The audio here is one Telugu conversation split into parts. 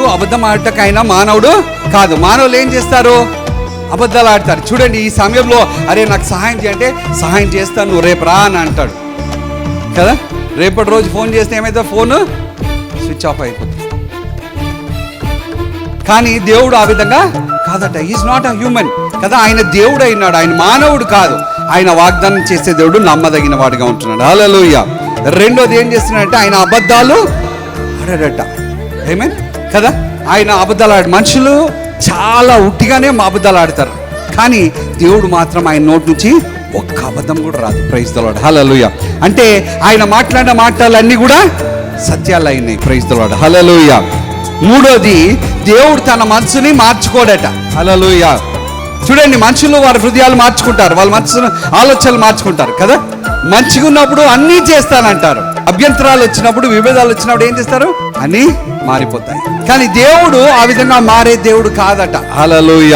అబద్ధం ఆడటకైనా మానవుడు కాదు. మానవులు ఏం చేస్తారు? అబద్ధాలు ఆడతారు చూడండి ఈ సమయంలో అరే నాకు సహాయం చేయంటే సహాయం చేస్తాను నువ్వు రేపు రా అని అంటాడు. కదా? రేపటి రోజు ఫోన్ చేస్తే ఏమైతే ఫోన్? స్విచ్ ఆఫ్ అయిపోతుంది. కానీ దేవుడు ఆ విధంగా కాదట. ఈజ్ నాట్ అ హ్యూమన్ కదా? ఆయన దేవుడు అయినాడు ఆయన మానవుడు కాదు. ఆయన వాగ్దానం చేసే దేవుడు నమ్మదగిన వాడిగా ఉంటున్నాడు. హల్లెలూయా రెండోది ఏం చేస్తున్నాడంటే ఆయన అబద్ధాలు ఆడాడట. ఏమే కదా? ఆయన అబద్ధాలు ఆడు మనుషులు చాలా ఉట్టిగానే మా అబద్ధాలు ఆడతారు. కానీ దేవుడు మాత్రం ఆయన నోటి నుంచి ఒక్క అబద్ధం కూడా రాదు. ప్రైజ్ దలాడు హలలుయ అంటే ఆయన మాట్లాడిన మాటలన్నీ కూడా సత్యాలు అయినాయి. ప్రైజ్ దలాడు హలలుయ మూడోది దేవుడు తన మనసుని మార్చుకోడట. హలలుయ చూడండి మనుషులు వారి హృదయాలు మార్చుకుంటారు. వాళ్ళ మనసును ఆలోచనలు మార్చుకుంటారు కదా? మంచిగా ఉన్నప్పుడు అన్నీ చేస్తానంటారు. అభ్యంతరాలు వచ్చినప్పుడు విభేదాలు వచ్చినప్పుడు ఏం చేస్తారు? అన్నీ మారిపోతాయి. కానీ దేవుడు ఆ విధంగా మారే దేవుడు కాదట. హలలుయ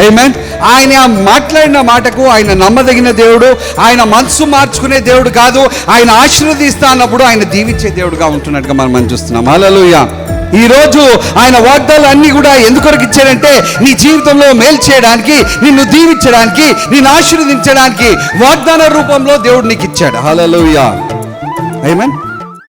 Amen. ఆయన మాట్లాడిన మాటకు ఆయన నమ్మదగిన దేవుడు ఆయన మనసు మార్చుకునే దేవుడు కాదు ఆయన ఆశీర్వదిస్తా అన్నప్పుడు ఆయన దీవించే దేవుడుగా ఉంటున్నట్టుగా మనం మనం చూస్తున్నాం. హల్లెలూయ ఈ రోజు ఆయన వాగ్దాలు అన్ని కూడా ఎందుకొరకు ఇచ్చాడంటే నీ జీవితంలో మేలు చేయడానికి నిన్ను దీవించడానికి నిన్ను ఆశీర్వదించడానికి వాగ్దాన రూపంలో దేవుడు నీకు ఇచ్చాడు. హల్లెలూయ Amen.